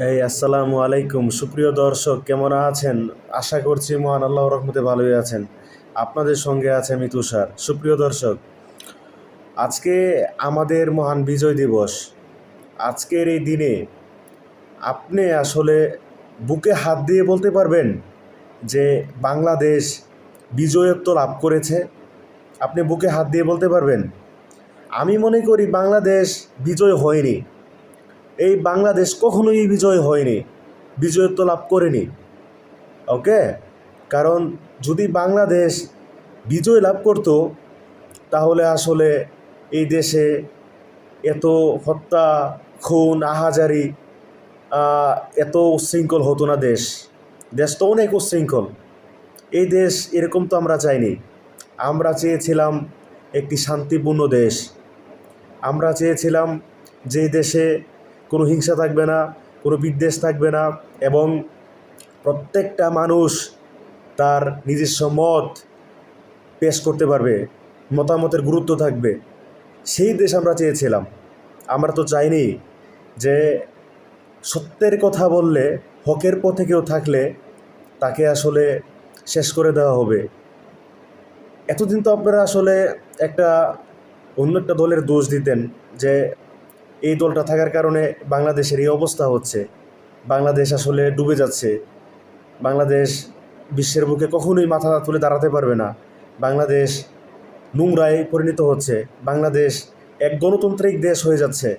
এই, আসসালামু আলাইকুম। সুপ্রিয় দর্শক, কেমন আছেন? আশা করছি মহান আল্লাহ রহমতে ভালোই আছেন। আপনাদের সঙ্গে আছে আমি তুষার। সুপ্রিয় দর্শক, আজকে আমাদের মহান বিজয় দিবস। আজকের এই দিনে আপনি আসলে বুকে হাত দিয়ে বলতে পারবেন যে বাংলাদেশ বিজয়ত্ব লাভ করেছে। আপনি বুকে হাত দিয়ে বলতে পারবেন, আমি মনে করি বাংলাদেশ বিজয় হয়নি। এই বাংলাদেশ কখনোই বিজয় হয়নি, বিজয়ত্ব লাভ করেনি। ওকে কারণ যদি বাংলাদেশ বিজয় লাভ করত, তাহলে আসলে এই দেশে এত হত্যা, খুন, আহাজারি এত উচ্ছৃঙ্খল হতো না দেশ। দেশ তো অনেক উশৃঙ্খল এই দেশ এরকম তো আমরা চাইনি। আমরা চেয়েছিলাম একটি শান্তিপূর্ণ দেশ। আমরা চেয়েছিলাম যে দেশে কোনো হিংসা থাকবে না, কোনো বিদ্বেষ থাকবে না এবং প্রত্যেকটা মানুষ তার নিজস্ব মত পেশ করতে পারবে, মতামতের গুরুত্ব থাকবে। সেই দেশ আমরা চেয়েছিলাম। আমরা তো চাইনি যে সত্যের কথা বললে, হকের পথে কেউ থাকলে তাকে আসলে শেষ করে দেওয়া হবে। এতদিন তো আপনারা আসলে একটা অন্য একটা দলের দোষ দিতেন যে এই দলটা থাকার কারণে বাংলাদেশের এই অবস্থা হচ্ছে। বাংলাদেশ আসলে ডুবে যাচ্ছে। বাংলাদেশ বিশ্বের বুকে কখনোই মাথা তুলে দাঁড়াতে পারবে না। বাংলাদেশ নোংরায় পরিণত হচ্ছে। বাংলাদেশ এক গণতান্ত্রিক দেশ হয়ে যাচ্ছে।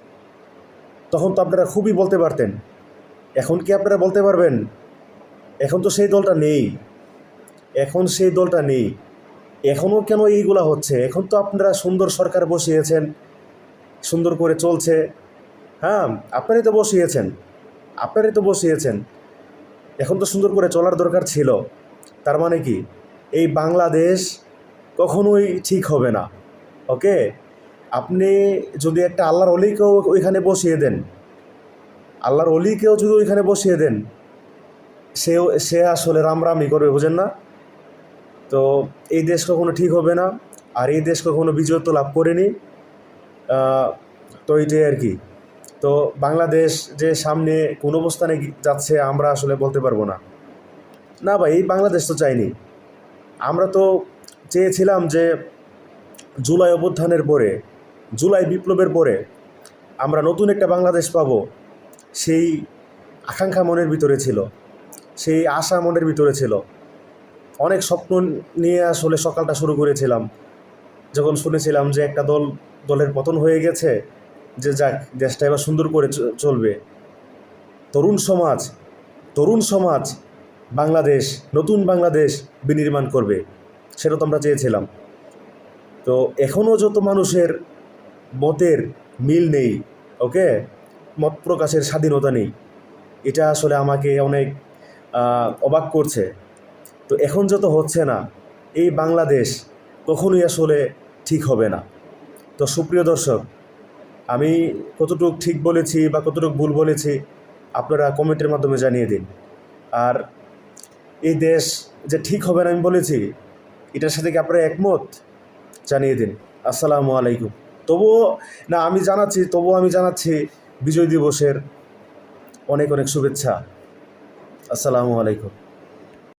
তখন তো আপনারা খুবই বলতে পারতেন। এখন কি আপনারা বলতে পারবেন? এখন তো সেই দলটা নেই। এখন সেই দলটা নেই। এখনও কেন এইগুলা হচ্ছে? এখন তো আপনারা সুন্দর সরকার বসিয়েছেন। সুন্দর করে চলছে। হ্যাঁ আপনারই তো বসিয়েছেন। আপনারই তো বসিয়েছেন। এখন তো সুন্দর করে চলার দরকার ছিল। তার মানে কি? এই বাংলাদেশ কখনোই ঠিক হবে না। ওকে? আপনি যদি একটা আল্লাহর অলিকেও ওইখানে বসিয়ে দেন, আল্লাহর অলিকেও যদি ওইখানে বসিয়ে দেন, সেও, সে আসলে রামরামি করবে, বুঝেন না? তো এই দেশ কখনো ঠিক হবে না, আর এই দেশ কখনো বিজয়ত্ব লাভ করেনি। তো এটাই আর কি। তো বাংলাদেশ যে সামনে কোন অবস্থানে যাচ্ছে আমরা আসলে বলতে পারব না। না ভাই, এই বাংলাদেশ তো চাইনি। আমরা তো চেয়েছিলাম যে জুলাই অভ্যুত্থানের পরে, জুলাই বিপ্লবের পরে আমরা নতুন একটা বাংলাদেশ পাবো, সেই আকাঙ্ক্ষা মনের ভিতরে ছিল, সেই আশা মনের ভিতরে ছিল। অনেক স্বপ্ন নিয়ে আসলে সকালটা শুরু করেছিলাম। যখন শুনেছিলাম যে একটা দল, দলের পতন হয়ে গেছে যে যাক, দেশটা এবার সুন্দর করে চলবে। তরুণ সমাজ তরুণ সমাজ, বাংলাদেশ, নতুন বাংলাদেশ বিনির্মাণ করবে। সেটা তো আমরা চেয়েছিলাম। তো এখনও যত মানুষের মতের মিল নেই ওকে মত প্রকাশের স্বাধীনতা নেই। এটা আসলে আমাকে অনেক অবাক করছে। তো এখন যত হচ্ছে না, এই বাংলাদেশ কখনোই আসলে ঠিক হবে না। তো সুপ্রিয় দর্শক আমি কতটুকু ঠিক বলেছি বা কতটুকু ভুল বলেছি আপনারা কমেন্টের মাধ্যমে জানিয়ে দিন। আর এই দেশ যে ঠিক হবে না আমি বলেছি, এটার সাথে কি আপনারা একমত? জানিয়ে দিন। আসসালামু আলাইকুম। তবুও না, আমি জানাচ্ছি, তবুও আমি জানাচ্ছি, বিজয় দিবসের অনেক অনেক শুভেচ্ছা। আসসালামু আলাইকুম।